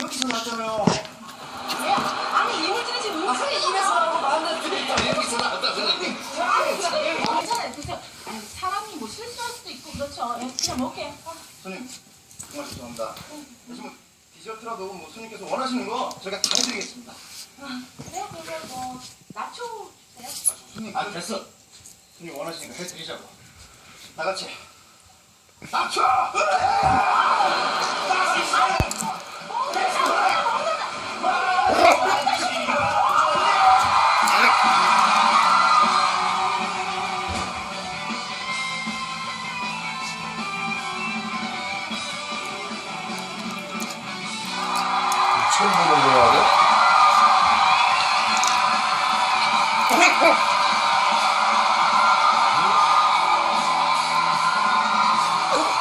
여기서 났잖아요. 예? 아니 이물질이 지금 음식에 입에서 나오는 여기서 났다잖아요. 괜찮아요 드세요 아니, 사람이 뭐 실수할 수도 있고 그렇죠 예, 그냥 먹게 아, 손님 정말 죄송합니다. 요즘은 디저트라도 뭐 손님께서 원하시는 거 저희가 다 해드리겠습니다. 아, 그래요 그러면 뭐 나초 주세요 아, 저 손님 아 됐어. 손님 원하시는 거 해드리자고. 다 같이. 나초! 처음 보는 거야,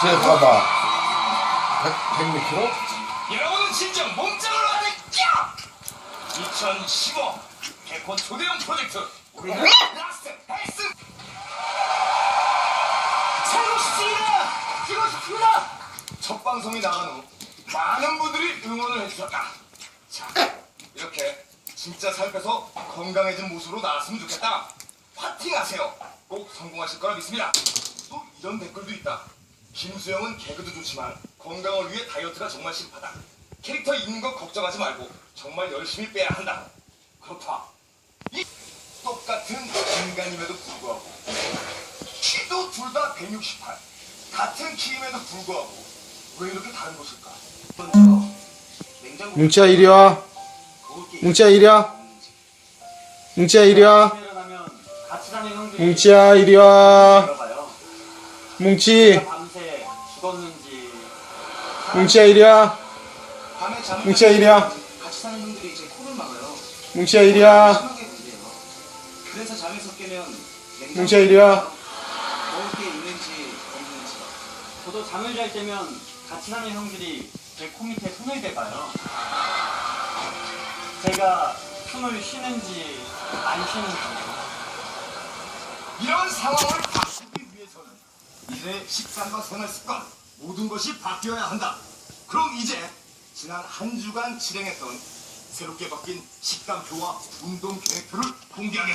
쟤 봐봐. 100, 100 몇 킬로? 여러분은 진정 몸짱으로 하는 껴! 2015 개코 초대형 프로젝트 우리는 라스트 헬스 살고 싶습니다! 뛰고 싶습니다! 첫 방송이 나간 후 많은 분들이 응원을 해주셨다. 자, 이렇게 진짜 살 빼서 건강해진 모습으로 나왔으면 좋겠다. 파팅하세요. 꼭 성공하실 거라 믿습니다. 또 이런 댓글도 있다. 김수영은 개그도 좋지만 건강을 위해 다이어트가 정말 심하다. 캐릭터 있는 거 걱정하지 말고 정말 열심히 빼야 한다. 그렇다. 이 똑같은 인간임에도 불구하고 키도 둘 다 168. 같은 키임에도 불구하고 왜 이렇게 다른 것일까? 먼저 뭉치야, 이리 와. 뭉치야, 이리 와. 뭉치야, 이리 와. 뭉치야, 이리 와. 뭉치. 뭉치야, 이리 와. 뭉치야, 이리 와. 뭉치야, 이리 와. 그래서 잠에서 깨면 뭉치야, 이리 와. 먹을 게 있는지 없는지 저도 잠을 잘 때면 같이 사는 형들이 제 코 밑에 손을 대봐요. 제가 숨을 쉬는지 안 쉬는지 이런 상황을 바꾸기 위해서는 이제 식단과 생활 습관 모든 것이 바뀌어야 한다. 그럼 이제 지난 한 주간 실행했던 새롭게 바뀐 식단표와 운동 계획표를 공개하겠습니다.